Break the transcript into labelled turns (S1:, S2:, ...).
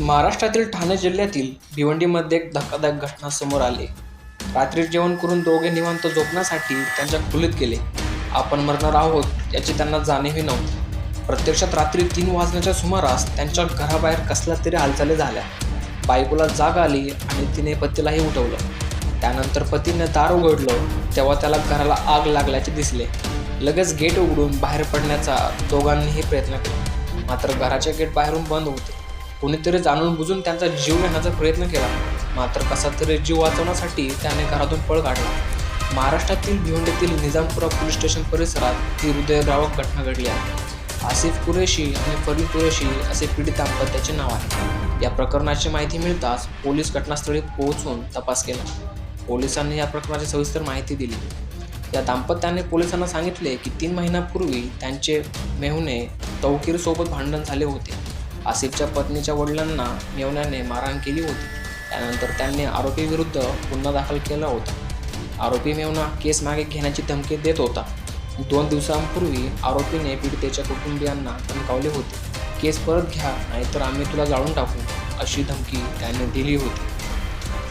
S1: महाराष्ट्रातील ठाणे जिल्ह्यातील भिवंडीमध्ये एक धक्कादायक घटना समोर आली. रात्री जेवण करून दोघे निवांत झोपण्यासाठी त्यांच्या खोलीत गेले. आपण मरणार आहोत याची त्यांना जाणीवही नव्हती. प्रत्यक्षात रात्री तीन वाजण्याच्या सुमारास त्यांच्या घराबाहेर कसल्या तरी हालचाली झाल्या. बायकोला जाग आली आणि तिने पतीलाही उठवलं. त्यानंतर पतीने दार उघडलं तेव्हा त्याला घराला आग लागल्याचे दिसले. लगेच गेट उघडून बाहेर पडण्याचा दोघांनीही प्रयत्न केला. मात्र घराचे गेट बाहेरून बंद होते. कोणीतरी जाणून बुजून त्यांचा जीव घेण्याचा प्रयत्न केला. मात्र कसा तरी जीव वाचवण्यासाठी त्याने घरातून पळ काढला. महाराष्ट्रातील भिवंडीतील निजामपुरा पोलीस स्टेशन परिसरात ही हृदयद्रावक घटना घडली आहे आसिफ कुरेशी आणि फरीद कुरेशी असे पीडित दाम्पत्याचे नाव आहे. या प्रकरणाची माहिती मिळताच पोलीस घटनास्थळी पोहोचून तपास केला. पोलिसांनी या प्रकरणाची सविस्तर माहिती दिली. या दाम्पत्याने पोलिसांना सांगितले की तीन महिन्यापूर्वी त्यांचे मेहुणे तौकीरसोबत भांडण झाले होते. आसिफच्या पत्नीच्या वडिलांना मेवण्याने मारहाण केली होती. त्यानंतर त्यांनी आरोपीविरुद्ध गुन्हा दाखल केला होता. आरोपी मेवना केस मागे घेण्याची धमकी देत होता. दोन दिवसांपूर्वी आरोपीने पीडितेच्या कुटुंबियांना धमकावले होते. केस परत घ्या नाहीतर आम्ही तुला जाळून टाकू अशी धमकी त्याने दिली होती.